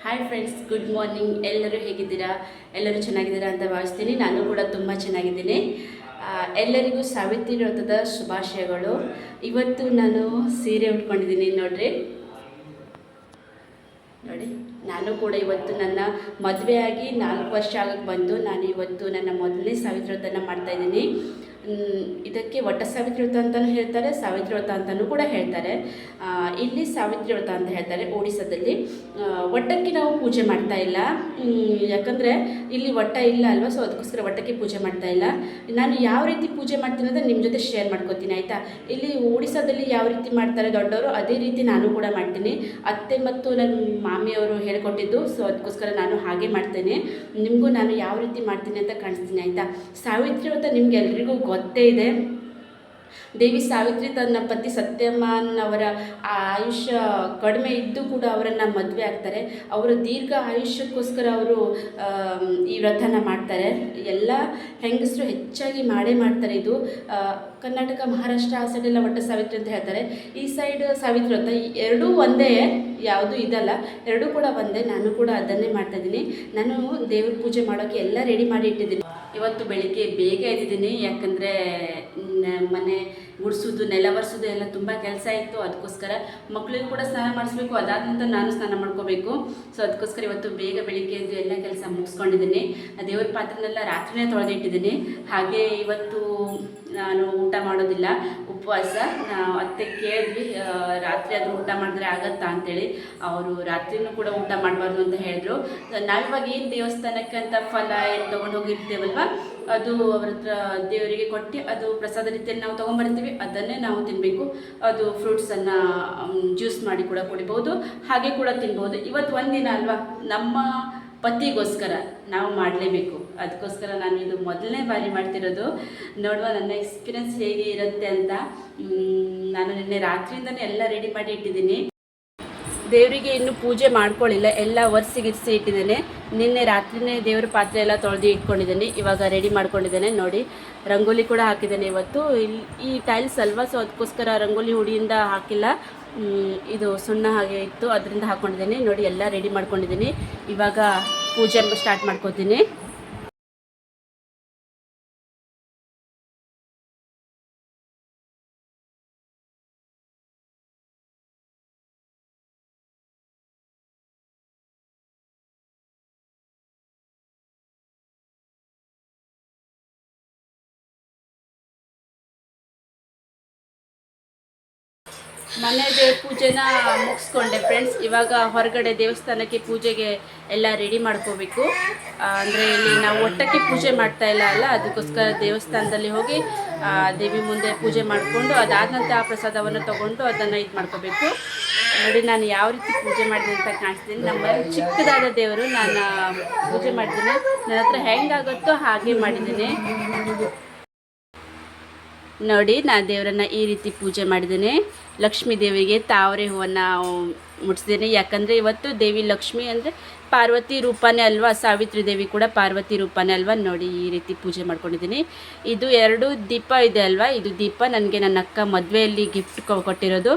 Hi friends good morning ಎಲ್ಲರೂ ಹೇಗಿದ್ದೀರಾ? ಎಲ್ಲರೂ ಚೆನ್ನಾಗಿದ್ದೀರಾ ಅಂತ ಭಾವಿಸ್ತೀನಿ. ನಾನು ಕೂಡ ತುಂಬ ಚೆನ್ನಾಗಿದ್ದೀನಿ. ಎಲ್ಲರಿಗೂ ಸಾವಿತ್ರಿ ವ್ರತದ ಶುಭಾಶಯಗಳು. ಇವತ್ತು ನಾನು ಸೀರೆ ಉಟ್ಕೊಂಡಿದ್ದೀನಿ ನೋಡ್ರಿ. ನೋಡಿ ನಾನು ಕೂಡ ಇವತ್ತು ನನ್ನ ಮದುವೆಯಾಗಿ ನಾಲ್ಕು ವರ್ಷ ಆಗಕ್ಕೆ ಬಂದು ನಾನು ಇವತ್ತು ನನ್ನ ಮೊದಲನೇ ಸಾವಿತ್ರಿ ವ್ರತನ ಮಾಡ್ತಾ ಇದ್ದೀನಿ. ಮ್, ಇದಕ್ಕೆ ವಟ ಸಾವಿತ್ರಿ ವ್ರತ ಅಂತಲೂ ಹೇಳ್ತಾರೆ ಸಾವಿತ್ರಿ ವ್ರತ ಅಂತಲೂ ಕೂಡ ಹೇಳ್ತಾರೆ. ಇಲ್ಲಿ ಸಾವಿತ್ರಿ ವ್ರತ ಅಂತ ಹೇಳ್ತಾರೆ ಒಡಿಸ್ಸಾದಲ್ಲಿ ಒಟ್ಟಕ್ಕೆ ನಾವು ಪೂಜೆ ಮಾಡ್ತಾ ಇಲ್ಲ. ಯಾಕಂದರೆ ಇಲ್ಲಿ ವಟ್ಟ ಇಲ್ಲ ಅಲ್ವಾ? ಸೊ ಅದಕ್ಕೋಸ್ಕರ ವಟ್ಟಕ್ಕೆ ಪೂಜೆ ಮಾಡ್ತಾ ಇಲ್ಲ. ನಾನು ಯಾವ ರೀತಿ ಪೂಜೆ ಮಾಡ್ತೀನಿ ಅಂದರೆ ನಿಮ್ಮ ಜೊತೆ ಶೇರ್ ಮಾಡ್ಕೋತೀನಿ, ಆಯಿತಾ? ಇಲ್ಲಿ ಒಡಿಸ್ಸಾದಲ್ಲಿ ಯಾವ ರೀತಿ ಮಾಡ್ತಾರೆ ದೊಡ್ಡವರು, ಅದೇ ರೀತಿ ನಾನು ಕೂಡ ಮಾಡ್ತೀನಿ. ಅತ್ತೆ ಮತ್ತು ನನ್ನ ಮಾಮಿಯವರು ಹೇಳ್ಕೊಟ್ಟಿದ್ದು ಸೊ ಅದಕ್ಕೋಸ್ಕರ ನಾನು ಹಾಗೆ ಮಾಡ್ತೇನೆ. ನಿಮಗೂ ನಾನು ಯಾವ ರೀತಿ ಮಾಡ್ತೀನಿ ಅಂತ ಕಾಣಿಸ್ತೀನಿ, ಆಯಿತಾ? ಸಾವಿತ್ರಿ ಅಂತ ನಿಮ್ಗೆ ಎಲ್ರಿಗೂ ಗೊತ್ತೇ ಇದೆ. ದೇವಿ ಸಾವಿತ್ರಿ ತನ್ನ ಪತಿ ಸತ್ಯಮ್ಮನ್ ಅವರ ಆ ಆಯುಷ್ಯ ಕಡಿಮೆ ಇದ್ದು ಕೂಡ ಅವರನ್ನು ಮದುವೆ ಆಗ್ತಾರೆ. ಅವರ ದೀರ್ಘ ಆಯುಷ್ಯಕ್ಕೋಸ್ಕರ ಅವರು ಈ ವ್ರತನ ಮಾಡ್ತಾರೆ. ಎಲ್ಲ ಹೆಂಗಸರು ಹೆಚ್ಚಾಗಿ ಮಾಡೇ ಮಾಡ್ತಾರೆ ಇದು. ಕರ್ನಾಟಕ, ಮಹಾರಾಷ್ಟ್ರ ಆ ಸೈಡೆಲ್ಲ ಒಟ್ಟ ಸಾವಿತ್ರಿ ಅಂತ ಹೇಳ್ತಾರೆ. ಈ ಸೈಡ್ ಸಾವಿತ್ರಿ ವ್ರತ ಎರಡೂ ಒಂದೇ, ಯಾವುದು ಇದಲ್ಲ. ಎರಡೂ ಕೂಡ ಒಂದೇ. ನಾನು ಕೂಡ ಅದನ್ನೇ ಮಾಡ್ತಾ ಇದ್ದೀನಿ. ನಾನು ದೇವ್ರ ಪೂಜೆ ಮಾಡೋಕ್ಕೆ ಎಲ್ಲ ರೆಡಿ ಮಾಡಿ ಇಟ್ಟಿದ್ದೀನಿ. ಇವತ್ತು ಬೆಳಿಗ್ಗೆ ಬೇಗ ಇದ್ದಿದ್ದೀನಿ ಯಾಕಂದರೆ ಮನೆ ಗುಡಿಸೋದು, ನೆಲ ಒರೆಸೋದು ಎಲ್ಲ ತುಂಬ ಕೆಲಸ ಇತ್ತು. ಅದಕ್ಕೋಸ್ಕರ ಮಕ್ಕಳಿಗೂ ಕೂಡ ಸ್ನಾನ ಮಾಡಿಸ್ಬೇಕು. ಅದಾದ ನಂತರ ನಾನು ಸ್ನಾನ ಮಾಡ್ಕೋಬೇಕು. ಸೊ ಅದಕ್ಕೋಸ್ಕರ ಇವತ್ತು ಬೇಗ ಬೆಳಿಗ್ಗೆ ಎದ್ದು ಎಲ್ಲ ಕೆಲಸ ಮುಗಿಸ್ಕೊಂಡಿದ್ದೀನಿ. ದೇವ್ರ ಪಾತ್ರನೆಲ್ಲ ರಾತ್ರಿನೇ ತೊಳೆದಿಟ್ಟಿದ್ದೀನಿ. ಹಾಗೆ ಇವತ್ತು ನಾನು ಊಟ ಮಾಡೋದಿಲ್ಲ. ಉಪವಾಸ. ನಾವು ಅತ್ತೆ ಕೇಳಿದ್ವಿ ರಾತ್ರಿ ಆದರೂ ಊಟ ಮಾಡಿದ್ರೆ ಆಗತ್ತಾ ಅಂತೇಳಿ. ಅವರು ರಾತ್ರಿನೂ ಕೂಡ ಊಟ ಮಾಡಬಾರ್ದು ಅಂತ ಹೇಳಿದ್ರು. ನಾವಿವಾಗ ಏನು ದೇವಸ್ಥಾನಕ್ಕೆ ಅಂತ ಫಲ ಏನು ತೊಗೊಂಡು ಹೋಗಿರ್ತೇವಲ್ವ? ಅದು ಅವ್ರ ಹತ್ರ ದೇವರಿಗೆ ಕೊಟ್ಟು ಅದು ಪ್ರಸಾದ ರೀತಿಯಲ್ಲಿ ನಾವು ತೊಗೊಂಬರ್ತೀವಿ, ಅದನ್ನೇ ನಾವು ತಿನ್ನಬೇಕು ಅದು ಫ್ರೂಟ್ಸನ್ನು ಜ್ಯೂಸ್ ಮಾಡಿ ಕೂಡ ಕುಡಿಬೋದು, ಹಾಗೆ ಕೂಡ ತಿನ್ಬೋದು. ಇವತ್ತು ಒಂದಿನ ಅಲ್ವಾ, ನಮ್ಮ ಪತಿಗೋಸ್ಕರ ನಾವು ಮಾಡಲೇಬೇಕು. ಅದಕ್ಕೋಸ್ಕರ ನಾನು ಇದು ಮೊದಲನೇ ಬಾರಿ ಮಾಡ್ತಿರೋದು. ನೋಡುವ, ನನ್ನ ಎಕ್ಸ್ಪೀರಿಯನ್ಸ್ ಹೇಗೆ ಇರುತ್ತೆ ಅಂತ ನಾನು ನಿನ್ನೆ ರಾತ್ರಿಯಿಂದನೇ ಎಲ್ಲ ರೆಡಿ ಮಾಡಿ ಇಟ್ಟಿದ್ದೀನಿ. ದೇವರಿಗೆ ಇನ್ನೂ ಪೂಜೆ ಮಾಡ್ಕೊಳ್ಳಿಲ್ಲ ಎಲ್ಲ ಒರೆಸಿಗಿರಿಸಿ ಇಟ್ಟಿದ್ದೇನೆ. ನಿನ್ನೆ ರಾತ್ರಿನೇ ದೇವರ ಪಾತ್ರೆ ಎಲ್ಲ ತೊಳೆದು ಇಟ್ಕೊಂಡಿದ್ದೇನೆ. ಇವಾಗ ರೆಡಿ ಮಾಡ್ಕೊಂಡಿದ್ದೇನೆ. ನೋಡಿ, ರಂಗೋಲಿ ಕೂಡ ಹಾಕಿದ್ದೇನೆ ಇವತ್ತು. ಈ ಟೈಲ್ಸ್ ಅಲ್ವಾ? ಸೊ ಅದಕ್ಕೋಸ್ಕರ ರಂಗೋಲಿ ಹುಡಿಯಿಂದ ಹಾಕಿಲ್ಲ. ಇದು ಸುಣ್ಣ ಹಾಗೆ ಇತ್ತು. ಅದರಿಂದ ಹಾಕ್ಕೊಂಡಿದ್ದೀನಿ ನೋಡಿ, ಎಲ್ಲ ರೆಡಿ ಮಾಡ್ಕೊಂಡಿದ್ದೀನಿ. ಇವಾಗ ಪೂಜೆ ಸ್ಟಾರ್ಟ್ ಮಾಡ್ಕೋತೀನಿ. ಮನೆ ದೇವ್ರ ಪೂಜೆನ ಮುಗಿಸ್ಕೊಂಡೆ ಫ್ರೆಂಡ್ಸ್ ಇವಾಗ ಹೊರಗಡೆ ದೇವಸ್ಥಾನಕ್ಕೆ ಪೂಜೆಗೆ ಎಲ್ಲ ರೆಡಿ ಮಾಡ್ಕೋಬೇಕು. ಅಂದರೆ ಇಲ್ಲಿ ನಾವು ಒಟ್ಟಕ್ಕೆ ಪೂಜೆ ಮಾಡ್ತಾ ಇಲ್ಲ ಅಲ್ಲ, ಅದಕ್ಕೋಸ್ಕರ ದೇವಸ್ಥಾನದಲ್ಲಿ ಹೋಗಿ ದೇವಿ ಮುಂದೆ ಪೂಜೆ ಮಾಡಿಕೊಂಡು, ಅದಾದ ನಂತರ ಆ ಪ್ರಸಾದವನ್ನು ತೊಗೊಂಡು ಅದನ್ನು ಇದು ಮಾಡ್ಕೋಬೇಕು. ನೋಡಿ, ನಾನು ಯಾವ ರೀತಿ ಪೂಜೆ ಮಾಡಿದೆ ಅಂತ ಕಾಣಿಸ್ತೀನಿ. ನಮ್ಮ ಚಿಕ್ಕದಾದ ದೇವರು, ನಾನು ಪೂಜೆ ಮಾಡಿದ್ದೀನಿ. ನನ್ನ ಹತ್ರ ಹೆಂಗಾಗುತ್ತೋ ಹಾಗೆ ಮಾಡಿದ್ದೀನಿ. ನೋಡಿ ನಾನು ದೇವರನ್ನ ಈ ರೀತಿ ಪೂಜೆ ಮಾಡಿದ್ದೇನೆ. ಲಕ್ಷ್ಮೀ ದೇವಿಗೆ ತಾವರೆ ಹೂವನ್ನು ಮುಟ್ಸಿದ್ದೇನೆ. ಯಾಕಂದರೆ ಇವತ್ತು ದೇವಿ ಲಕ್ಷ್ಮಿ ಅಂದರೆ ಪಾರ್ವತಿ ರೂಪನೇ ಅಲ್ವಾ? ಸಾವಿತ್ರಿ ದೇವಿ ಕೂಡ ಪಾರ್ವತಿ ರೂಪನೇ ಅಲ್ವಾ? ನೋಡಿ, ಈ ರೀತಿ ಪೂಜೆ ಮಾಡ್ಕೊಂಡಿದ್ದೀನಿ. ಇದು ಎರಡು ದೀಪ ಇದೆ ಅಲ್ವಾ? ಇದು ದೀಪ ನನಗೆ ನನ್ನ ಅಕ್ಕ ಮದುವೆಯಲ್ಲಿ ಗಿಫ್ಟ್ ಕೊಟ್ಟಿರೋದು.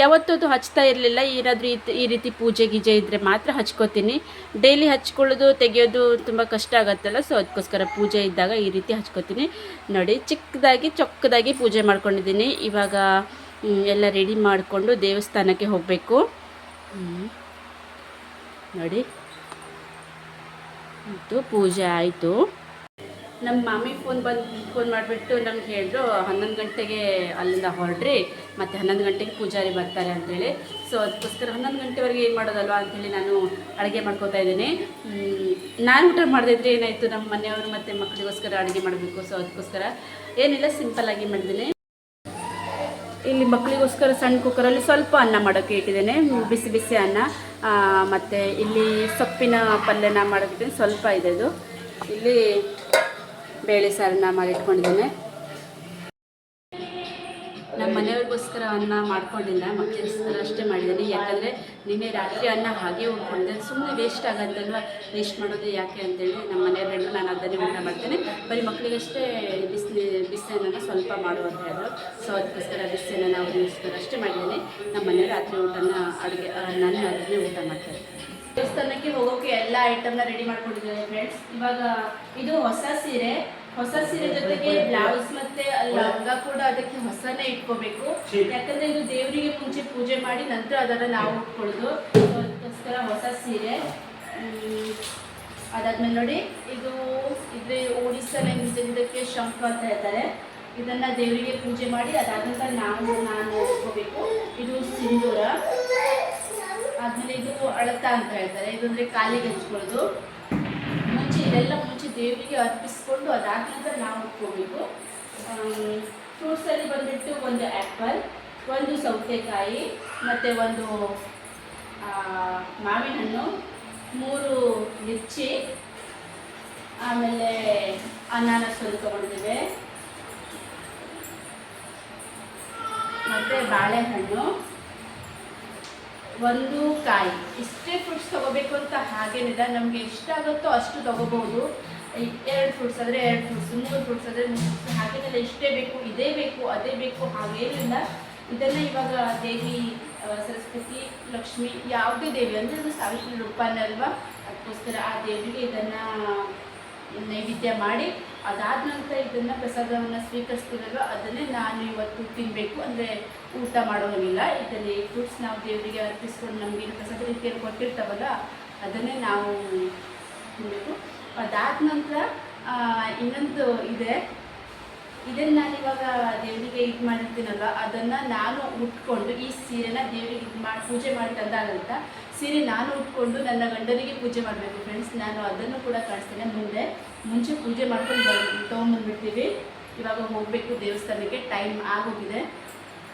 ಯಾವತ್ತೂ ಅದು ಹಚ್ತಾ ಇರಲಿಲ್ಲ. ಏನಾದರೂ ಈ ಈ ರೀತಿ ಪೂಜೆ ಗೀಜೆ ಇದ್ದರೆ ಮಾತ್ರ ಹಚ್ಕೋತೀನಿ. ಡೈಲಿ ಹಚ್ಕೊಳ್ಳೋದು, ತೆಗೆಯೋದು ತುಂಬ ಕಷ್ಟ ಆಗುತ್ತಲ್ಲ. ಸೊ ಅದಕ್ಕೋಸ್ಕರ ಪೂಜೆ ಇದ್ದಾಗ ಈ ರೀತಿ ಹಚ್ಕೋತೀನಿ. ನೋಡಿ, ಚಿಕ್ಕದಾಗಿ, ಚೊಕ್ಕದಾಗಿ ಪೂಜೆ ಮಾಡ್ಕೊಂಡಿದ್ದೀನಿ. ಇವಾಗ ಎಲ್ಲ ರೆಡಿ ಮಾಡಿಕೊಂಡು ದೇವಸ್ಥಾನಕ್ಕೆ ಹೋಗಬೇಕು. ನೋಡಿ. ಮತ್ತು ಪೂಜೆ ಆಯಿತು. ನಮ್ಮ ಮಾಮಿ ಫೋನ್ ಬಂದು ಫೋನ್ ಮಾಡಿಬಿಟ್ಟು ನಮ್ಗೆ ಹೇಳಿದ್ರು, ಹನ್ನೊಂದು ಗಂಟೆಗೆ ಅಲ್ಲಿಂದ ಹೊರಡ್ರಿ, ಮತ್ತು ಹನ್ನೊಂದು ಗಂಟೆಗೆ ಪೂಜಾರಿ ಬರ್ತಾರೆ ಅಂತೇಳಿ ಸೊ ಅದಕ್ಕೋಸ್ಕರ ಹನ್ನೊಂದು ಗಂಟೆವರೆಗೆ ಏನು ಮಾಡೋದಲ್ವಾ ಅಂಥೇಳಿ ನಾನು ಅಡುಗೆ ಮಾಡ್ಕೋತಾ ಇದ್ದೀನಿ. ನಾನು ಊಟ ಮಾಡಿದ್ರೆ ಏನಾಯಿತು? ನಮ್ಮ ಮನೆಯವರು ಮತ್ತು ಮಕ್ಕಳಿಗೋಸ್ಕರ ಅಡುಗೆ ಮಾಡಬೇಕು. ಸೊ ಅದಕ್ಕೋಸ್ಕರ ಏನಿಲ್ಲ ಸಿಂಪಲ್ಲಾಗಿ ಮಾಡಿದ್ದೀನಿ. ಇಲ್ಲಿ ಮಕ್ಕಳಿಗೋಸ್ಕರ ಸಣ್ಣ ಕುಕ್ಕರಲ್ಲಿ ಸ್ವಲ್ಪ ಅನ್ನ ಮಾಡೋಕ್ಕೆ ಇಟ್ಟಿದ್ದೇನೆ. ಬಿಸಿ ಬಿಸಿ ಅನ್ನ. ಮತ್ತು ಇಲ್ಲಿ ಸೊಪ್ಪಿನ ಪಲ್ಯನ ಮಾಡೋಕ್ಕಿದ್ದೇನೆ ಸ್ವಲ್ಪ ಇದೆ ಅದು ಇಲ್ಲಿ ಬೇಳೆ ಸಾರನ್ನ ಮಾಡಿಟ್ಕೊಂಡಿದ್ದೇನೆ. ನಮ್ಮ ಮನೆಯವ್ರಿಗೋಸ್ಕರ ಅನ್ನ ಮಾಡ್ಕೊಂಡಿಲ್ಲ ಮಕ್ಕಳಿಗೋಸ್ಕರ ಅಷ್ಟೇ ಮಾಡಿದ್ದೀನಿ. ಯಾಕಂದರೆ ನಿನ್ನೆ ರಾತ್ರಿ ಅನ್ನ ಹಾಗೆ ಉಳ್ಕೊಂಡಿದ್ದೆ ಸುಮ್ಮನೆ ವೇಸ್ಟ್ ಆಗತ್ತಲ್ವ? ವೇಸ್ಟ್ ಮಾಡೋದು ಯಾಕೆ ಅಂತೇಳಿ ನಮ್ಮ ಮನೆಯವ್ರು ಹೇಳಿದ್ರು ನಾನು ಅದನ್ನೇ ಊಟ ಮಾಡ್ತೇನೆ. ಬರೀ ಮಕ್ಕಳಿಗಷ್ಟೇ ಬಿಸಿ ಬಿಸಿಯನ್ನು ಸ್ವಲ್ಪ ಮಾಡು ಅಂತ ಹೇಳಿದ್ರು. ಸೊ ಅದಕ್ಕೋಸ್ಕರ ಬಿಸಿಯನ್ನು ಅವ್ರಿಗೋಸ್ಕರ ಅಷ್ಟೇ ಮಾಡಿದ್ದೀನಿ. ನಮ್ಮ ಮನೆಯವ್ರು ರಾತ್ರಿ ಊಟನ ಅಡುಗೆ ನಾನು ಅದನ್ನೇ ಊಟ ಮಾಡ್ತಾರೆ ದೇವಸ್ಥಾನಕ್ಕೆ ಹೋಗೋಕೆ ಎಲ್ಲ ಐಟಮ್ನ ರೆಡಿ ಮಾಡ್ಕೊಂಡಿದ್ದೇವೆ ಫ್ರೆಂಡ್ಸ್ ಇವಾಗ ಇದು ಹೊಸ ಸೀರೆ. ಹೊಸ ಸೀರೆ ಜೊತೆಗೆ ಬ್ಲೌಸ್ ಮತ್ತೆ ಲಂಗ ಕೂಡ ಅದಕ್ಕೆ ಹೊಸನೇ ಇಟ್ಕೋಬೇಕು. ಯಾಕಂದ್ರೆ ಇದು ದೇವರಿಗೆ ಮುಂಚೆ ಪೂಜೆ ಮಾಡಿ ನಂತರ ಅದನ್ನ ನಾವು ಉಟ್ಕೊಳ್ಳೋದು. ಅದಕ್ಕೋಸ್ಕರ ಹೊಸ ಸೀರೆ. ಅದಾದ್ಮೇಲೆ ನೋಡಿ ಇದು ಇದ್ರೆ ಒಡಿಸ್ಸಲ್ಲಿ ಇದಕ್ಕೆ ಶಂಖ ಅಂತ ಹೇಳ್ತಾರೆ. ಇದನ್ನ ದೇವರಿಗೆ ಪೂಜೆ ಮಾಡಿ ಅದಾದ ನಾವು ನಾನು ಉಟ್ಕೋಬೇಕು. ಇದು ಸಿಂಧೂರ. ಆದ್ಮೇಲೆ ಇದು ಅಳತ ಅಂತ ಹೇಳ್ತಾರೆ. ಇದು ಅಂದ್ರೆ ಕಾಲಿಗೆ ಹಚ್ಕೊಳ್ಳೋದು ಮುಂಚೆ ಇದೆಲ್ಲ ಮುಂಚೆ ದೇವರಿಗೆ ಅರ್ಪಿಸ್ಕೊಂಡು ಅದಾದ ನಂತರ ನಾವು ಉಟ್ಕೋಬೇಕು. ಫ್ರೂಟ್ಸಲ್ಲಿ ಬಂದ್ಬಿಟ್ಟು ಒಂದು ಆ್ಯಪಲ್ ಒಂದು ಸೌತೆಕಾಯಿ, ಮತ್ತು ಒಂದು ಮಾವಿನ ಹಣ್ಣು ಮೂರು ಮಿರ್ಚಿ, ಆಮೇಲೆ ಅನಾನಸ್ ಒಂದು ತೊಗೊಂಡಿದ್ದೇವೆ. ಮತ್ತು ಬಾಳೆಹಣ್ಣು. ಒಂದು ಕಾಯಿ. ಇಷ್ಟೇ ಫ್ರೂಟ್ಸ್ ತೊಗೋಬೇಕು ಅಂತ ಹಾಗೇನಿಲ್ಲ ನಮಗೆ ಇಷ್ಟ ಆಗುತ್ತೋ ಅಷ್ಟು ತೊಗೋಬೋದು ಎರಡು ಫ್ರೂಟ್ಸ್ ಆದರೆ ಎರಡು ಫ್ರೂಟ್ಸ್ ಮೂರು ಫ್ರೂಟ್ಸ್ ಆದರೆ ಮೂರು ಫ್ರೂಟ್ಸ್ ಹಾಗೇನಿಲ್ಲ ಇಷ್ಟೇ ಬೇಕು, ಇದೇ ಬೇಕು, ಅದೇ ಬೇಕು, ಹಾಗೇನಿಲ್ಲ. ಇದನ್ನು ಇವಾಗ ದೇವಿ ಸರಸ್ವತಿ, ಲಕ್ಷ್ಮಿ ಯಾವುದೇ ದೇವಿ, ಅಂದರೆ ಅದು ಸಾವಿತ್ರಿ ರೂಪನೇ ಅಲ್ವಾ? ಅದಕ್ಕೋಸ್ಕರ ಆ ದೇವಿಗೆ ಇದನ್ನು ನೈವೇದ್ಯ ಮಾಡಿ ಅದಾದ ನಂತರ ಇದನ್ನು ಪ್ರಸಾದವನ್ನು ಸ್ವೀಕರಿಸ್ತೀವಲ್ವ? ಅದನ್ನೇ ನಾನು ಇವತ್ತು ತಿನ್ನಬೇಕು ಅಂದರೆ ಊಟ ಮಾಡೋಂಗಿಲ್ಲ ಇದರಲ್ಲಿ ಫ್ರೂಟ್ಸ್ ನಾವು ದೇವರಿಗೆ ಅರ್ಪಿಸ್ಕೊಂಡು ನಮಗೇನು ಪ್ರಸಾದ ರೀತಿಯಲ್ಲಿ ಕೊಟ್ಟಿರ್ತಾವಲ್ಲ, ಅದನ್ನೇ ನಾವು ತಿನ್ನಬೇಕು ಅದಾದ ನಂತರ ಇನ್ನೊಂದು ಇದೆ. ಇದನ್ನು ನಾನು ಇವಾಗ ದೇವರಿಗೆ ಇದು ಮಾಡಿರ್ತೀನಲ್ವ, ಅದನ್ನು ನಾನು ಉಟ್ಕೊಂಡು ಈ ಸೀರೆನ ದೇವರಿಗೆ ಇದು ಮಾಡಿ ಪೂಜೆ ಮಾಡಿ ತಂದಾಗಂತ ಸೀರೆ ನಾನು ಉಟ್ಕೊಂಡು ನನ್ನ ಗಂಡನಿಗೆ ಪೂಜೆ ಮಾಡಬೇಕು ಫ್ರೆಂಡ್ಸ್ ನಾನು ಅದನ್ನು ಕೂಡ ಕಾಣಿಸ್ತೇನೆ. ಮುಂದೆ ಮುಂಚೆ ಪೂಜೆ ಮಾಡ್ಕೊಂಡು ಬಂದು ತೊಗೊಂಬಂದ್ಬಿಡ್ತೀವಿ ಇವಾಗ ಹೋಗಬೇಕು ದೇವಸ್ಥಾನಕ್ಕೆ ಟೈಮ್ ಆಗೋಗಿದೆ.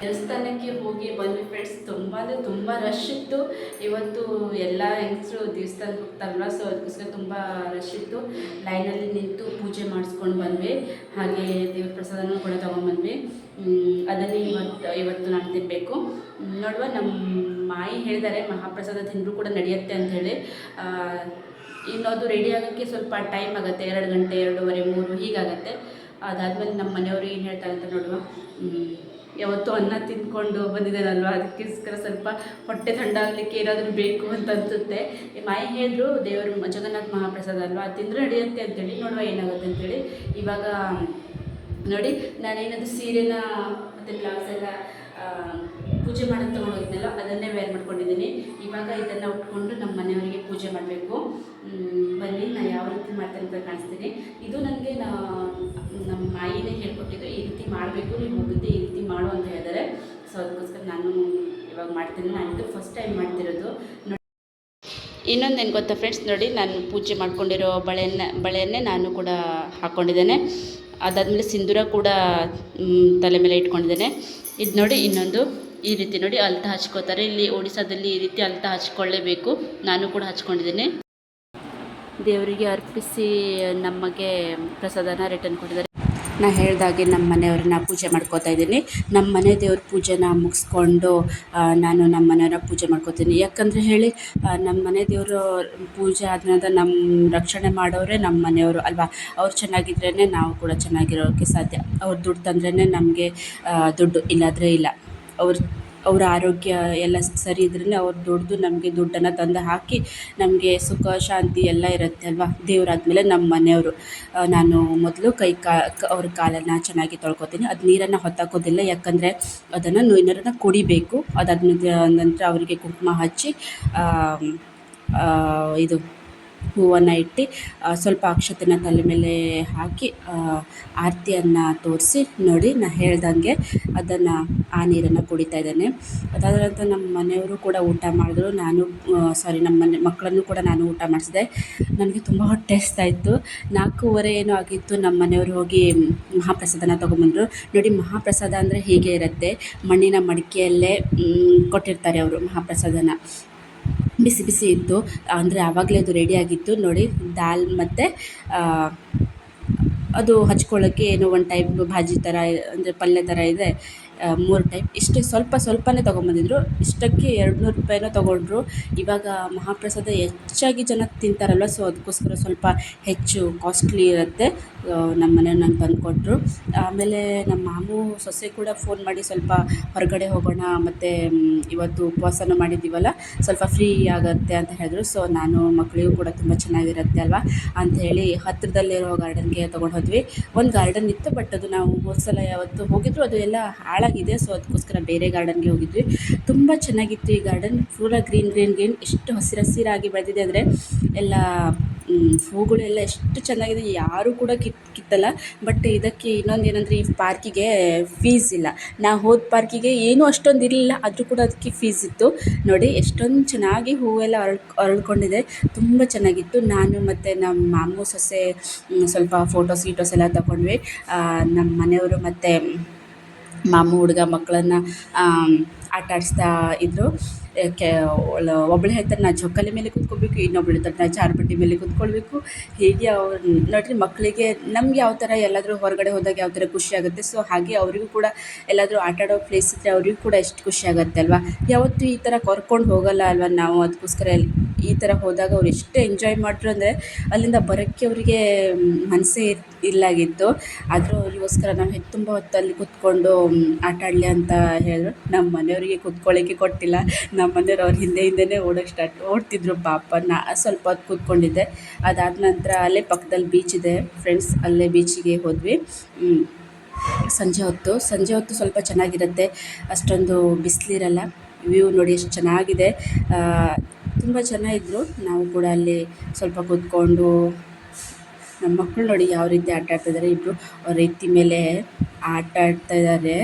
ದೇವಸ್ಥಾನಕ್ಕೆ ಹೋಗಿ ಬಂದ್ವಿ ಫ್ರೆಂಡ್ಸ್ ತುಂಬ ಅಂದರೆ ತುಂಬ ರಶ್ ಇತ್ತು. ಇವತ್ತು ಎಲ್ಲ ಹೆಂಗಸರು ದೇವಸ್ಥಾನಕ್ಕೆ ಹೋಗ್ತಾರಲ್ಲ ಸೊ ಅದಕ್ಕೋಸ್ಕರ ತುಂಬ ರಶ್ ಇತ್ತು. ಲೈನಲ್ಲಿ ನಿಂತು ಪೂಜೆ ಮಾಡಿಸ್ಕೊಂಡು ಬಂದ್ವಿ. ಹಾಗೆ ದೇವ್ರ ಪ್ರಸಾದನೂ ಕೂಡ ತೊಗೊಂಬಂದ್ವಿ ಹ್ಮ್, ಅದನ್ನೇ ಇವತ್ತು ಇವತ್ತು ನಾನು ತಿನ್ನಬೇಕು ನೋಡುವ ನಮ್ಮ ಮಾಯಿ ಹೇಳಿದ್ದಾರೆ ಮಹಾಪ್ರಸಾದ ತಿಂದರೂ ಕೂಡ ನಡೆಯುತ್ತೆ ಅಂಥೇಳಿ ಇನ್ನೊಂದು ರೆಡಿ ಆಗೋಕ್ಕೆ ಸ್ವಲ್ಪ ಟೈಮ್ ಆಗುತ್ತೆ, ಎರಡು ಗಂಟೆ, ಎರಡೂವರೆ, ಮೂರು, ಹೀಗಾಗತ್ತೆ. ಅದಾದಮೇಲೆ ನಮ್ಮ ಮನೆಯವರು ಏನು ಹೇಳ್ತಾರೆ ಅಂತ ನೋಡುವ. ಯಾವತ್ತು ಅನ್ನ ತಿಂದ್ಕೊಂಡು ಬಂದಿದ್ದೇನಲ್ವ ಅದಕ್ಕೋಸ್ಕರ ಸ್ವಲ್ಪ ಹೊಟ್ಟೆ ಥಂಡಾಗಲಿಕ್ಕೆ ಏನಾದರೂ ಬೇಕು ಅಂತ ಅನ್ಸುತ್ತೆ. ಮಾಯಿ ಹೇಳಿದ್ರು, ದೇವರು ಜಗನ್ನಾಥ ಮಹಾಪ್ರಸಾದ ಅಲ್ವಾ? ತಿಂದರೆ ನಡೆಯುತ್ತೆ ಅಂತೇಳಿ ನೋಡುವ ಏನಾಗುತ್ತೆ ಅಂತೇಳಿ ಇವಾಗ ನೋಡಿ, ನಾನೇನದು ಸೀರೆನ ಮತ್ತು ಬ್ಲೌಸ್ ಎಲ್ಲ ಪೂಜೆ ಮಾಡೋದು ತೊಗೊಂಡೋಗಿದ್ನಲ್ಲ, ಅದನ್ನೇ ವೇರ್ ಮಾಡ್ಕೊಂಡಿದ್ದೀನಿ. ಇವಾಗ ಇದನ್ನು ಉಟ್ಕೊಂಡು ನಮ್ಮ ಮನೆಯವರಿಗೆ ಪೂಜೆ ಮಾಡಬೇಕು. ಬನ್ನಿ ನಾನು ಯಾವ ರೀತಿ ಮಾಡ್ತೇನೆ ಅಂತ ಕಾಣಿಸ್ತೀನಿ. ಇದು ನನಗೆ ನಮ್ಮ ಮಾಯಿನೇ ಹೇಳ್ಕೊಟ್ಟಿದ್ದು, ಈ ರೀತಿ ಮಾಡಬೇಕು, ನೀವು ಹೋಗುತ್ತೆ ಈ ರೀತಿ ಮಾಡು ಅಂತ ಹೇಳಿದ್ದಾರೆ ಸೊ ಅದಕ್ಕೋಸ್ಕರ ನಾನು ಇವಾಗ ಮಾಡ್ತೀನಿ. ನಾನು ಇದು ಫಸ್ಟ್ ಟೈಮ್ ಮಾಡ್ತಿರೋದು. ಇನ್ನೊಂದು ಗೊತ್ತಾ ಫ್ರೆಂಡ್ಸ್ ನೋಡಿ, ನಾನು ಪೂಜೆ ಮಾಡ್ಕೊಂಡಿರೋ ಬಳೆಯನ್ನ ಬಳೆಯನ್ನೇ ನಾನು ಕೂಡ ಹಾಕ್ಕೊಂಡಿದ್ದೇನೆ ಅದಾದಮೇಲೆ ಸಿಂಧೂರ ಕೂಡ ತಲೆ ಮೇಲೆ ಇಟ್ಕೊಂಡಿದ್ದೇನೆ. ಇದು ನೋಡಿ ಇನ್ನೊಂದು, ಈ ರೀತಿ ನೋಡಿ ಅಲ್ತ ಹಚ್ಕೋತಾರೆ. ಇಲ್ಲಿ ಒಡಿಸಾದಲ್ಲಿ ಈ ರೀತಿ ಅಲ್ತ ಹಚ್ಕೊಳ್ಳೇಬೇಕು. ನಾನು ಕೂಡ ಹಚ್ಕೊಂಡಿದ್ದೀನಿ. ದೇವರಿಗೆ ಅರ್ಪಿಸಿ ನಮಗೆ ಪ್ರಸಾದನ ರಿಟರ್ನ್ ಕೊಟ್ಟಿದ್ದಾರೆ. ನಾ ಹೇಳ್ದಾಗೆ ನಮ್ಮ ಮನೆಯವ್ರನ್ನ ಪೂಜೆ ಮಾಡ್ಕೋತಾ ಇದ್ದೀನಿ. ನಮ್ಮ ಮನೆ ದೇವ್ರ ಪೂಜೆನ ಮುಗಿಸ್ಕೊಂಡು ನಾನು ನಮ್ಮ ಮನೆಯವ್ರನ್ನ ಪೂಜೆ ಮಾಡ್ಕೋತೀನಿ. ಯಾಕಂದರೆ ಹೇಳಿ ನಮ್ಮ ಮನೆ ದೇವರು ಪೂಜೆ ಆದ್ಮೇಲೆ ನಮ್ಮ ರಕ್ಷಣೆ ಮಾಡೋರೆ ನಮ್ಮ ಮನೆಯವರು ಅಲ್ವಾ? ಅವ್ರು ಚೆನ್ನಾಗಿದ್ರೇ ನಾವು ಕೂಡ ಚೆನ್ನಾಗಿರೋಕ್ಕೆ ಸಾಧ್ಯ. ಅವ್ರು ದುಡ್ಡು ತಂದ್ರೇ ನಮಗೆ ದುಡ್ಡು ಇಲ್ಲಾಂದರೆ ಇಲ್ಲ. ಅವ್ರ ಅವ್ರ ಆರೋಗ್ಯ ಎಲ್ಲ ಸರಿ ಇದ್ರೇ ಅವ್ರು ದುಡ್ದು ನಮಗೆ ದುಡ್ಡನ್ನು ತಂದು ಹಾಕಿ ನಮಗೆ ಸುಖ, ಶಾಂತಿ ಎಲ್ಲ ಇರುತ್ತೆ ಅಲ್ವಾ? ದೇವರಾದ್ಮೇಲೆ ನಮ್ಮ ಮನೆಯವರು. ನಾನು ಮೊದಲು ಕೈ ಕಾ ಅವ್ರ ಕಾಲನ್ನು ಚೆನ್ನಾಗಿ ತೊಳ್ಕೊತೀನಿ. ಅದು ನೀರನ್ನು ಹೊತ್ತಾಕೋದಿಲ್ಲ. ಯಾಕಂದರೆ ಅದನ್ನು ನೀರನ್ನು ಕುಡಿಬೇಕು. ಅದಾದ್ಮೇಲೆ ನಂತರ ಅವರಿಗೆ ಕುಂಕುಮ ಹಚ್ಚಿ ಇದು ಹೂವನ್ನು ಇಟ್ಟು ಸ್ವಲ್ಪ ಅಕ್ಷತೆನ ತಲೆ ಮೇಲೆ ಹಾಕಿ ಆರತಿಯನ್ನು ತೋರಿಸಿ ನೋಡಿ ನಾನು ಹೇಳ್ದಂಗೆ ಅದನ್ನು ಆ ನೀರನ್ನು ಕುಡಿತಾ ಇದ್ದೇನೆ. ಅದಾದ ನಂತರ ನಮ್ಮ ಮನೆಯವರು ಕೂಡ ಊಟ ಮಾಡಿದ್ರು. ನಾನು ಸಾರಿ ನಮ್ಮ ಮನೆ, ಮಕ್ಕಳನ್ನು ಕೂಡ ನಾನು ಊಟ ಮಾಡಿಸಿದೆ. ನನಗೆ ತುಂಬ ಹೊಟ್ಟೆ ಹಸ್ತಾಯಿತ್ತು ನಾಲ್ಕೂವರೆ ಏನೋ ಆಗಿತ್ತು. ನಮ್ಮ ಮನೆಯವರು ಹೋಗಿ ಮಹಾಪ್ರಸಾದನ ತೊಗೊಂಬಂದರು ನೋಡಿ, ಮಹಾಪ್ರಸಾದ ಅಂದರೆ ಹೀಗೆ ಇರುತ್ತೆ. ಮಣ್ಣಿನ ಮಡಿಕೆಯಲ್ಲೇ ಕೊಟ್ಟಿರ್ತಾರೆ ಅವರು ಮಹಾಪ್ರಸಾದನ. ಬಿಸಿ ಬಿಸಿ ಇತ್ತು. ಅಂದರೆ ಆವಾಗಲೇ ಅದು ರೆಡಿಯಾಗಿತ್ತು ನೋಡಿ, ದಾಲ್ ಮತ್ತು ಅದು ಹಚ್ಕೊಳ್ಳೋಕ್ಕೆ ಏನೋ ಒಂದು ಟೈಪ್ ಭಾಜಿ ಥರ ಅಂದರೆ ಪಲ್ಯ ಥರ ಇದೆ. ಮೂರು ಟೈಪ್ ಇಷ್ಟೇ ಸ್ವಲ್ಪ ಸ್ವಲ್ಪನೇ ತೊಗೊಂಬಂದಿದ್ರು. ಇಷ್ಟಕ್ಕೆ ಎರಡು ನೂರು ರೂಪಾಯಿನೋ ತೊಗೊಂಡ್ರು. ಇವಾಗ ಮಹಾಪ್ರಸಾದ ಹೆಚ್ಚಾಗಿ ಜನ ತಿಂತಾರಲ್ವ, ಸೊ ಅದಕ್ಕೋಸ್ಕರ ಸ್ವಲ್ಪ ಹೆಚ್ಚು ಕಾಸ್ಟ್ಲಿ ಇರುತ್ತೆ. ನಮ್ಮ ಮನೆಯವ್ರು ನಂಗೆ ತಂದು ಕೊಟ್ಟರು ಆಮೇಲೆ ನಮ್ಮ ಮಾಮು ಸೊಸೆ ಕೂಡ ಫೋನ್ ಮಾಡಿ ಸ್ವಲ್ಪ ಹೊರಗಡೆ ಹೋಗೋಣ, ಮತ್ತು ಇವತ್ತು ಉಪವಾಸನೂ ಮಾಡಿದ್ದೀವಲ್ಲ, ಸ್ವಲ್ಪ ಫ್ರೀ ಆಗುತ್ತೆ ಅಂತ ಹೇಳಿದ್ರು. ಸೊ ನಾನು ಮಕ್ಕಳಿಗೂ ಕೂಡ ತುಂಬ ಚೆನ್ನಾಗಿರುತ್ತೆ ಅಲ್ವಾ ಅಂತ ಹೇಳಿ ಹತ್ತಿರದಲ್ಲಿರೋ ಗಾರ್ಡನ್ಗೆ ತೊಗೊಂಡು ಹೋದ್ವಿ. ಒಂದು ಗಾರ್ಡನ್ ಇತ್ತು ಬಟ್ ಅದು ನಾವು ಹೋದ ಸಲ ಯಾವತ್ತು ಹೋಗಿದ್ರು, ಅದು ಎಲ್ಲ ಹಾಳಾಗಿದೆ. ಸೊ ಅದಕ್ಕೋಸ್ಕರ ಬೇರೆ ಗಾರ್ಡನ್ಗೆ ಹೋಗಿದ್ವಿ. ತುಂಬ ಚೆನ್ನಾಗಿತ್ತು ಈ ಗಾರ್ಡನ್ ಪೂರ ಗ್ರೀನ್ ಗ್ರೀನ್ ಗ್ರೀನ್ ಎಷ್ಟು ಹಸಿರು ಹಸಿರಾಗಿ ಬೆಳೆದಿದೆ ಅಂದರೆ ಎಲ್ಲ ಹೂಗಳೆಲ್ಲ ಎಷ್ಟು ಚೆನ್ನಾಗಿದೆ, ಯಾರೂ ಕೂಡ ಕಿತ್ತು ಕಿತ್ತಲ್ಲ. ಬಟ್ ಇದಕ್ಕೆ ಇನ್ನೊಂದು ಏನಂದರೆ, ಈ ಪಾರ್ಕಿಗೆ ಫೀಸ್ ಇಲ್ಲ. ನಾ ಹೋದ ಪಾರ್ಕಿಗೆ ಏನೂ ಅಷ್ಟೊಂದು ಇರಲಿಲ್ಲ, ಆದರೂ ಕೂಡ ಅದಕ್ಕೆ ಫೀಸ್ ಇತ್ತು. ನೋಡಿ, ಎಷ್ಟೊಂದು ಚೆನ್ನಾಗಿ ಹೂವೆಲ್ಲ ಅರಳ್, ಅರಳ್ಕೊಂಡಿದೆ. ತುಂಬ ಚೆನ್ನಾಗಿತ್ತು. ನಾನು ಮತ್ತು ನಮ್ಮ ಮಾಮು ಸೊಸೆ ಸ್ವಲ್ಪ ಫೋಟೋಸ್ ಗೀಟೋಸ್ ಎಲ್ಲ ತಗೊಂಡ್ವಿ ನಮ್ಮ ಮನೆಯವರು ಮತ್ತು ಮಾಮು ಹುಡುಗ ಮಕ್ಕಳನ್ನ ಆಟ ಆಡಿಸ್ತಾ ಇದ್ದರು ಕೆ ಒಬ್ಬಳು ಹೇಳ್ತಾರೆ ನಾನು ಜೋಕಾಲಿ ಮೇಲೆ ಕೂತ್ಕೊಬೇಕು ಇನ್ನೊಬ್ಳು ಹೇಳ್ತಾರೆ ನಾನು ಜಾರುಬಂಡಿ ಮೇಲೆ ಕೂತ್ಕೊಳ್ಬೇಕು. ಹೀಗೆ ಅವ್ರು, ನೋಡಿರಿ ಮಕ್ಕಳಿಗೆ ನಮ್ಗೆ ಯಾವ ಥರ ಎಲ್ಲಾದರೂ ಹೊರಗಡೆ ಹೋದಾಗ ಯಾವ ಥರ ಖುಷಿ ಆಗುತ್ತೆ. ಸೊ, ಹಾಗೆ ಅವರಿಗೂ ಕೂಡ ಎಲ್ಲಾದರೂ ಆಟ ಆಡೋ ಪ್ಲೇಸ್ ಇದ್ದರೆ ಅವರಿಗೂ ಕೂಡ ಎಷ್ಟು ಖುಷಿ ಆಗುತ್ತೆ ಅಲ್ವಾ? ಯಾವತ್ತೂ ಈ ಥರ ಕರ್ಕೊಂಡು ಹೋಗಲ್ಲ ಅಲ್ವಾ ನಾವು? ಅದಕ್ಕೋಸ್ಕರ ಈ ಥರ ಹೋದಾಗ ಅವ್ರು ಎಷ್ಟು ಎಂಜಾಯ್ ಮಾಡಿದ್ರು ಅಂದರೆ ಅಲ್ಲಿಂದ ಬರೋಕ್ಕೆ ಅವರಿಗೆ ಮನಸ್ಸೇ ಇಲ್ಲಾಗಿತ್ತು. ಆದರೂ ಅವರಿಗೋಸ್ಕರ ನಾವು ತುಂಬ ಹೊತ್ತು ಅಲ್ಲಿ ಕೂತ್ಕೊಂಡು ಆಟ ಆಡಲಿ ಅಂತ ಹೇಳಿದ್ರು. ನಮ್ಮ ಮನೆಯವರಿಗೆ ಕೂತ್ಕೊಳ್ಳೋಕ್ಕೆ ಕೊಟ್ಟಿಲ್ಲ. ನಮ್ಮ ಮನೆಯವ್ರು ಅವ್ರ ಹಿಂದೆ ಹಿಂದೆಯೇ ಓಡೋಕ್ಕೆ ಸ್ಟಾರ್ಟ್, ಓಡ್ತಿದ್ರು ಪಾಪ. ನಾ ಸ್ವಲ್ಪ ಹೊತ್ತು ಕೂತ್ಕೊಂಡಿದ್ದೆ. ಅದಾದ ನಂತರ ಅಲ್ಲೇ ಪಕ್ಕದಲ್ಲಿ ಬೀಚ್ ಇದೆ. ಫ್ರೆಂಡ್ಸ್ ಅಲ್ಲೇ ಬೀಚಿಗೆ ಹೋದ್ವಿ. ಸಂಜೆ ಹೊತ್ತು. ಸಂಜೆ ಹೊತ್ತು ಸ್ವಲ್ಪ ಚೆನ್ನಾಗಿರುತ್ತೆ. ಅಷ್ಟೊಂದು ಬಿಸಿಲಿರಲ್ಲ. ವ್ಯೂ ನೋಡಿ ಎಷ್ಟು ಚೆನ್ನಾಗಿದೆ. ತುಂಬ ಜನ ಇದ್ದರು ನಾವು ಕೂಡ ಅಲ್ಲಿ ಸ್ವಲ್ಪ ಕೂತ್ಕೊಂಡು ನಮ್ಮ ಮಕ್ಕಳು ನೋಡಿ ಯಾವ ರೀತಿ ಆಟ ಆಡ್ತಿದ್ದಾರೆ ಇಬ್ಬರು ಅವ್ರ ಎತ್ತಿ ಮೇಲೆ ಆಟ ಆಡ್ತಾ ಇದ್ದಾರೆ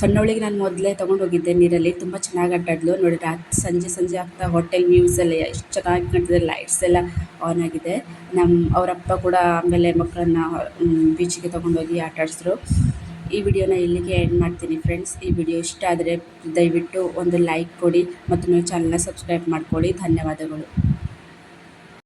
ಸಣ್ಣವಳಿಗೆ ನಾನು ಮೊದಲೇ ತೊಗೊಂಡು ಹೋಗಿದ್ದೆ ನೀರಲ್ಲಿ. ತುಂಬ ಚೆನ್ನಾಗಿ ಆಟ ಆಡಿದ್ಲು ನೋಡಿ ರಾತ್ರಿ ಸಂಜೆ ಸಂಜೆ ಆಗ್ತಾ ಹೋಟೆಲ್ ವ್ಯೂಸ್ ಎಲ್ಲ ಎಷ್ಟು ಚೆನ್ನಾಗಿ ಕಾಣ್ತಿದೆ. ಲೈಟ್ಸ್ ಎಲ್ಲ ಆನ್ ಆಗಿದೆ. ನಮ್ಮ ಅವರಪ್ಪ ಕೂಡ ಆಮೇಲೆ ಮಕ್ಕಳನ್ನ ಬೀಚಿಗೆ ತೊಗೊಂಡೋಗಿ ಆಟ ಈ ವಿಡಿಯೋನ ಇಲ್ಲಿಗೆ ಎಂಡ್ ಮಾಡ್ತೀನಿ ಫ್ರೆಂಡ್ಸ್ ಈ ವಿಡಿಯೋ ಇಷ್ಟ ಆದರೆ ದಯವಿಟ್ಟು ಒಂದು ಲೈಕ್ ಕೊಡಿ ಮತ್ತು ನೀವು ಚಾನಲ್ನ ಸಬ್ಸ್ಕ್ರೈಬ್ ಮಾಡ್ಕೊಳ್ಳಿ. ಧನ್ಯವಾದಗಳು.